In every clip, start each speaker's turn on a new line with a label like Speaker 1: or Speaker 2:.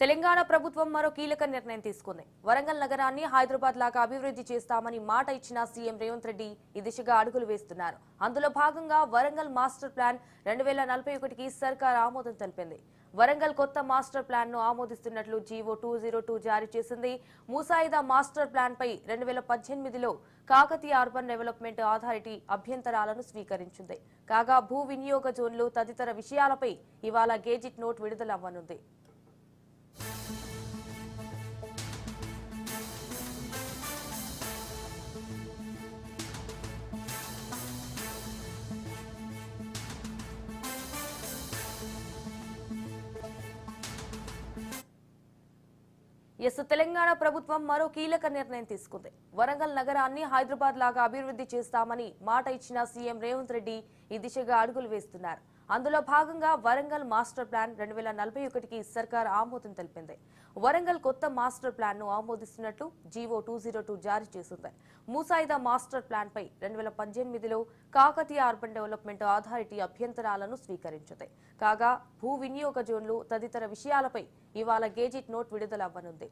Speaker 1: తెలంగాణ ప్రభుత్వం మరో కీలక నిర్ణయం తీసుకుంది. వరంగల్ నగరాన్ని హైదరాబాద్ లాగా అభివృద్ధి చేస్తామని మాట ఇచ్చిన సీఎం రేవంత్ రెడ్డి ఈ దిశగా అడుగులు వేస్తున్నారు. అందులో భాగంగా వరంగల్ మాస్టర్ ప్లాన్ రెండు వేల నలభై ఒకటికి సర్కార్ ఆమోదం తెలిపింది. వరంగల్ కొత్త మాస్టర్ ప్లాన్ను ఆమోదిస్తున్నట్లు జీవో టూ జీరో టూ జారీ చేసింది. ముసాయిదా మాస్టర్ ప్లాన్ పై రెండు వేల పద్దెనిమిదిలో కాకతీయ అర్బన్ డెవలప్మెంట్ అథారిటీ అభ్యంతరాలను స్వీకరించింది. కాగా భూ వినియోగ జోన్లు తదితర విషయాలపై ఇవాళ గేజిట్ నోట్ విడుదల అవ్వనుంది ఎస్ తెలంగాణ ప్రభుత్వం మరో కీలక నిర్ణయం తీసుకుంది. వరంగల్ నగరాన్ని హైదరాబాద్ లాగా అభివృద్ధి చేస్తామని మాట ఇచ్చిన సీఎం రేవంత్ రెడ్డి ఈ దిశగా అడుగులు వేస్తున్నారు. అందులో భాగంగా వరంగల్ మాస్టర్ ప్లాన్ రెండు వేల నలభై ఒకటికి సర్కార్ ఆమోదం తెలిపింది. వరంగల్ కొత్త మాస్టర్ ప్లాన్ను ఆమోదిస్తున్నట్లు జీవో టూ జీరో టూ జారీ చేసింది. ముసాయిదా మాస్టర్ ప్లాన్ పై రెండు వేల పద్దెనిమిదిలో కాకతీయ అర్బన్ డెవలప్మెంట్ అథారిటీ అభ్యంతరాలను స్వీకరించింది. కాగా భూ వినియోగ జోన్లు తదితర విషయాలపై ఇవాళ గేజిట్ నోట్ విడుదల అవ్వనుంది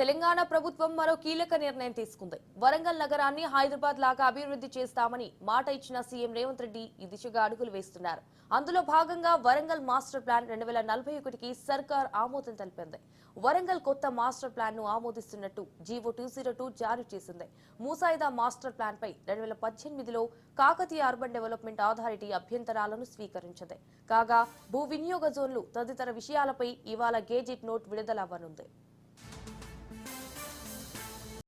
Speaker 1: తెలంగాణ ప్రభుత్వం మరో కీలక నిర్ణయం తీసుకుంది. వరంగల్ నగరాన్ని హైదరాబాద్ లాగా అభివృద్ధి చేస్తామని మాట ఇచ్చిన సీఎం రేవంత్ రెడ్డి ఈ దిశగా అడుగులు వేస్తున్నారు. అందులో భాగంగా వరంగల్ మాస్టర్ ప్లాన్ రెండు వేల నలభై ఒకటికి సర్కార్ ఆమోదం తెలిపింది. వరంగల్ కొత్త మాస్టర్ ప్లాన్ను ఆమోదిస్తున్నట్టు జీవో టూ జీరో టూ జారీ చేసింది. మూసాయిదా మాస్టర్ ప్లాన్ పై రెండు వేల పద్దెనిమిదిలో కాకతీయ అర్బన్ డెవలప్మెంట్ అథారిటీ అభ్యంతరాలను స్వీకరించింది. కాగా భూ వినియోగ జోన్లు తదితర విషయాలపై ఇవాళ గేజెట్ నోట్ విడుదల అవ్వనుంది